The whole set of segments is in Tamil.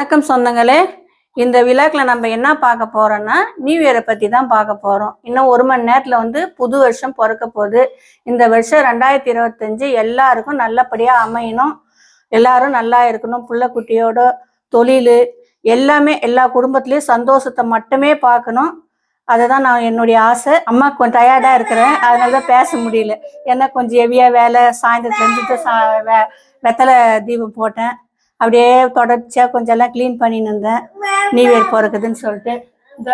வணக்கம் சொந்தங்களே. இந்த விழாக்கில் நம்ம என்ன பார்க்க போறோம்னா நியூ இயரை பற்றி தான் பார்க்க போகிறோம் இன்னும் ஒரு மணி நேரத்தில் வந்து புது வருஷம் பிறக்க போகுது. இந்த வருஷம் ரெண்டாயிரத்தி இருபத்தஞ்சு எல்லாருக்கும் நல்லபடியாக அமையணும். எல்லாரும் நல்லா இருக்கணும். புள்ள குட்டியோட தொழில் எல்லாமே எல்லா குடும்பத்துலேயும் சந்தோஷத்தை மட்டுமே பார்க்கணும். அதை தான் நான் என்னுடைய ஆசை. அம்மா கொஞ்சம் டயர்டாக இருக்கிறேன். அதனால தான் பேச முடியல. ஏன்னா கொஞ்சம் ஹெவியாக வேலை சாயந்தரத்துல சா வெத்தலை தீபம் போட்டேன். அப்படியே தொடர்ச்சியாக கொஞ்சம் எல்லாம் க்ளீன் பண்ணின்னு இருந்தேன். நியூ இயர் பிறக்குதுன்னு சொல்லிட்டு. இந்த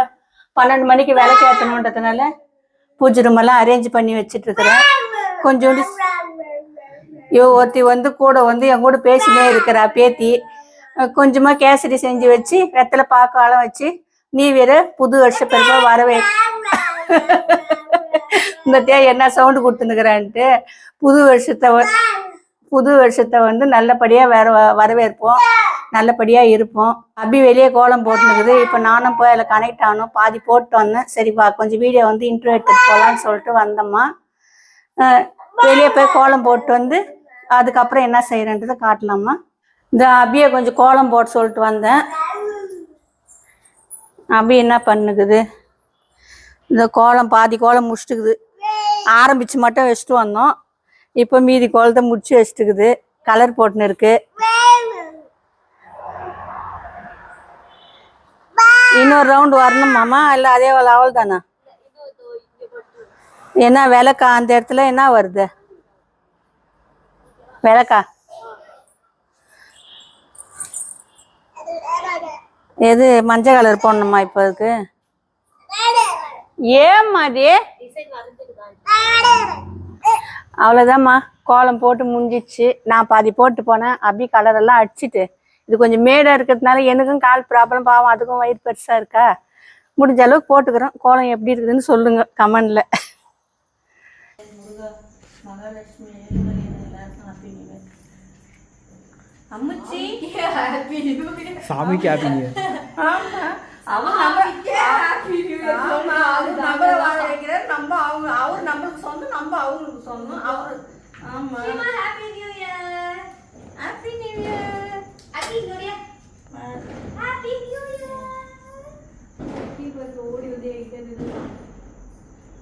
பன்னெண்டு மணிக்கு விளக்கு ஏற்றணுன்றதுனால பூஜை room எல்லாம் அரேஞ்ச் பண்ணி வச்சிட்டு இருக்கிறேன் கொஞ்சோண்டு ஐயோ ஒருத்தி வந்து கூட வந்து என் கூட பேசினே இருக்கிறா பேத்தி. அஹ் கொஞ்சமா கேசரி செஞ்சு வச்சு வெத்தலை பாக்காலம் வச்சு நீ வேற புது வருஷ பிறகு வரவே இந்த தே என்ன சவுண்டு கொடுத்துனுக்குறான்ட்டு புது வருஷத்தை புது வருஷத்தை வந்து நல்லபடியாக வர வரவேற்போம். நல்லபடியாக இருப்போம். அபி வெளியே கோலம் போட்டுனுக்குது. இப்போ நானும் போய் அதில் கனெக்ட் ஆகணும். பாதி போட்டு வந்தேன். சரி வா கொஞ்சம் வீடியோ வந்து இன்டர்வியூ எடுத்துட்டு போகலான்னு சொல்லிட்டு வந்தோம்மா. வெளியே போய் கோலம் போட்டு வந்து அதுக்கப்புறம் என்ன செய்கிறேன்றதை காட்டலாமா இந்த அபியை கொஞ்சம் கோலம் போட்டு சொல்லிட்டு வந்தேன். அபி என்ன பண்ணுக்குது? இந்த கோலம் பாதி கோலம் முடிச்சுட்டுக்குது. ஆரம்பிச்சு மட்டும் வச்சுட்டு வந்தோம். இப்போ மீதி கோலத்தை முடிச்சு வச்சுட்டுக்குது. கலர் போட்டுன்னு இருக்கு. இன்னொரு ரவுண்டு வரணுமாமா இல்லை அதே அவள் தானா? என்ன விளக்கா? அந்த இடத்துல என்ன வருது? விளக்கா? எது? மஞ்சள் கலர் போடணுமா இப்போ அதுக்கு? ஏம்மா அது? அவ்வளோதாம்மா கோலம் போட்டு முடிஞ்சிச்சு. நான் பாதி போட்டு போனேன். அப்படி கலர் எல்லாம் அடிச்சிட்டு. இது கொஞ்சம் மேடாக இருக்கிறதுனால எனக்கும் கால் ப்ராப்ளம் பாவம் அதுக்கும் வயிறு பெருசாக இருக்கா? முடிஞ்ச அளவுக்கு போட்டுக்கிறோம். கோலம் எப்படி இருக்குதுன்னு சொல்லுங்க கமெண்ட்ல. அம்முச்சி. சாமிக்கு ஹாப்பி நியூ அவர் நம்ம ஆமா, அவர் நம்மள வாழ வைக்கிறார் நம்ம அவங்க அவர் நம்மளுக்கு சொந்தம் நம்ம சொந்தம் அவர் ஆமா. Happy New Year! Happy new year Happy New Year! Happy New Year! ஓடி வந்து இருக்கிறது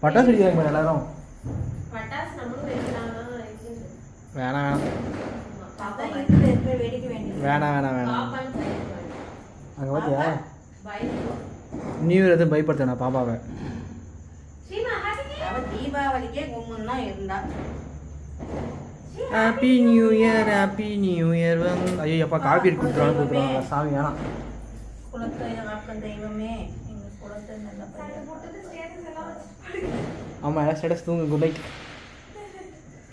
பட்டாசு அடிக்கிறாங்க எல்லாரும். பட்டாசு நம்மளும் வைக்கலாம் வேணாம் வேணாம். வேணாம் வேணாம் வேணாம். அங்கே பார்த்தியா பயப்படுவோம். நியூ இயர் எதுவும் பயப்படுத்தேன் பாப்பாவை. தீபாவளிக்கே கும்முன்னு இருந்தா happy new year happy new year வந்து ஐயோ அப்பா காப்பி கொடுத்துருவாங்க கொடுத்துருவாங்க. சாமி வேணாம். குலத்தை வழக்கம் தெய்வமே. எங்க குலத்தை நல்லபடியா ஆமாம் எல்லாம் ஸ்டேட்டஸ் தூங்க. குட் நைட்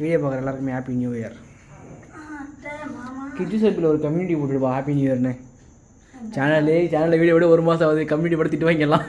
வீடியோ பார்க்குற எல்லாருக்குமே ஹாப்பி நியூ இயர் கிட்ஜி சர்க்கிள் ஒரு கம்யூனிட்டி போட்டுருப்பா ஹாப்பி நியூ இயர்னு சேனல்லே சேனலில் வீடியோ விட ஒரு மாதம் ஆகுது. கம்யூனிட்டி படுத்திட்டு வாங்கிடலாம்.